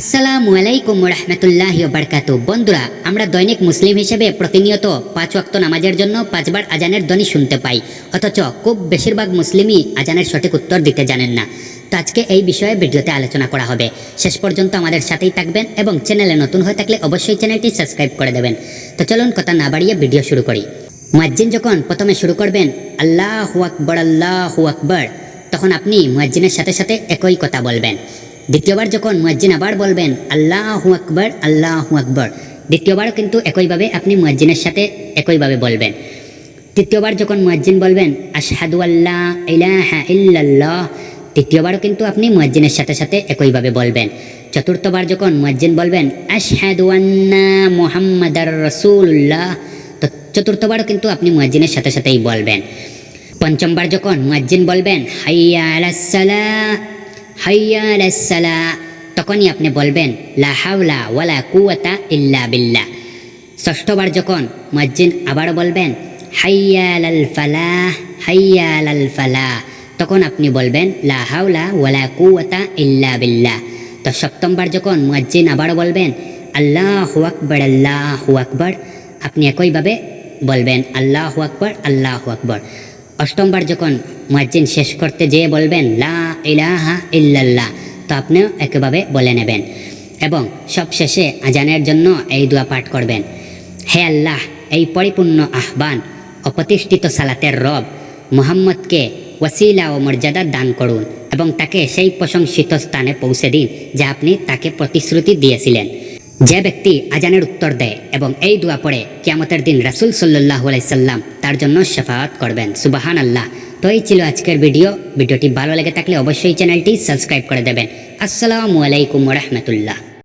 আসসালামু আলাইকুম রহমতুল্লাহ বারকাতু বন্ধুরা, আমরা দৈনিক মুসলিম হিসেবে প্রতিনিয়ত পাঁচ ওয়াক্ত নামাজের জন্য পাঁচবার আজানের ধ্বনি শুনতে পাই। অথচ খুব বেশিরভাগ মুসলিমই আজানের সঠিক উত্তর দিতে জানেন না। তো আজকে এই বিষয়ে ভিডিওতে আলোচনা করা হবে। শেষ পর্যন্ত আমাদের সাথেই থাকবেন এবং চ্যানেলে নতুন হয়ে থাকলে অবশ্যই চ্যানেলটি সাবস্ক্রাইব করে দেবেন। তো চলুন কথা না বাড়িয়ে ভিডিও শুরু করি। মুয়াজ্জিন যখন প্রথমে শুরু করবেন, আল্লাহ আকবর আল্লাহ আকবর তখন আপনি মুয়াজ্জিনের সাথে সাথে একই কথা বলবেন। দ্বিতীয়বার যখন মুয়াজ্জিন আবার বলবেন, আল্লাহ আকবর আল্লাহ আকবর দ্বিতীয়বার কিন্তু একইভাবে আপনি মুয়াজ্জিনের সাথে একইভাবে বলবেন। তৃতীয়বার যখন মুয়াজ্জিন বলবেন, আশহাদু আল্লাহ ইলাহা ইল্লাল্লাহ, তৃতীয়বারও কিন্তু আপনি মুয়াজ্জিনের সাথে সাথে একইভাবে বলবেন। চতুর্থবার যখন মুয়াজ্জিন বলবেন, আশহাদু আন্না মুহাম্মাদার রাসূলুল্লাহ, তো চতুর্থবারও কিন্তু আপনি মুয়াজ্জিনের সাথে সাথেই বলবেন। পঞ্চমবার যখন মুয়াজ্জিন বলবেন, হাইয়া আলাস সালাহ হাইয়া আলাস তখনই আপনি বলবেন, লা হাওলা ওয়ালা কুওয়াতা ইল্লা বিল্লাহ। ষষ্ঠবার যখন মুয়াজ্জিন আবার বলবেন হাইয়া আলাল ফালাহ হাইয়া আলাল ফালাহ, তখন আপনি বলবেন, লা হাওলা ওয়ালা কুওয়াতা ইল্লা বিল্লাহ। তো সপ্তমবার যখন মুয়াজ্জিন আবার বলবেন, আল্লাহু আকবার, আল্লাহ আকবার, আপনি একইভাবে বলবেন, আল্লাহ আকবার আল্লাহ আকবার। অষ্টমবার যখন মুয়াজ্জিন শেষ করতে যেয়ে বলবেন, লা ইলাহা ইল্লাল্লাহ তো আপনিও একইভাবে বলে নেবেন এবং সবশেষে আজানের জন্য এই দোয়া পাঠ করবেন। হে আল্লাহ, এই পরিপূর্ণ আহ্বান, অপ্রতিষ্ঠিত সালাতের রব মুহাম্মদকে ওয়াসিলা ও মর্যাদা দান করুন এবং তাকে সেই প্রশংসিত স্থানে পৌঁছে দিন যা আপনি তাকে প্রতিশ্রুতি দিয়েছিলেন। যে ব্যক্তি আজানের উত্তর দেয় এবং এই দোয়া পড়ে, কিয়ামতের দিন রাসুল সাল্লাহ আলাইসাল্লাম তার জন্য সেফাওয়াত করবেন। সুবাহান আল্লাহ তো এই ছিল আজকের ভিডিও। ভিডিওটি ভালো লেগে থাকলে অবশ্যই চ্যানেলটি সাবস্ক্রাইব করে দেবেন। আসসালামু আলাইকুম রহমতুল্লাহ।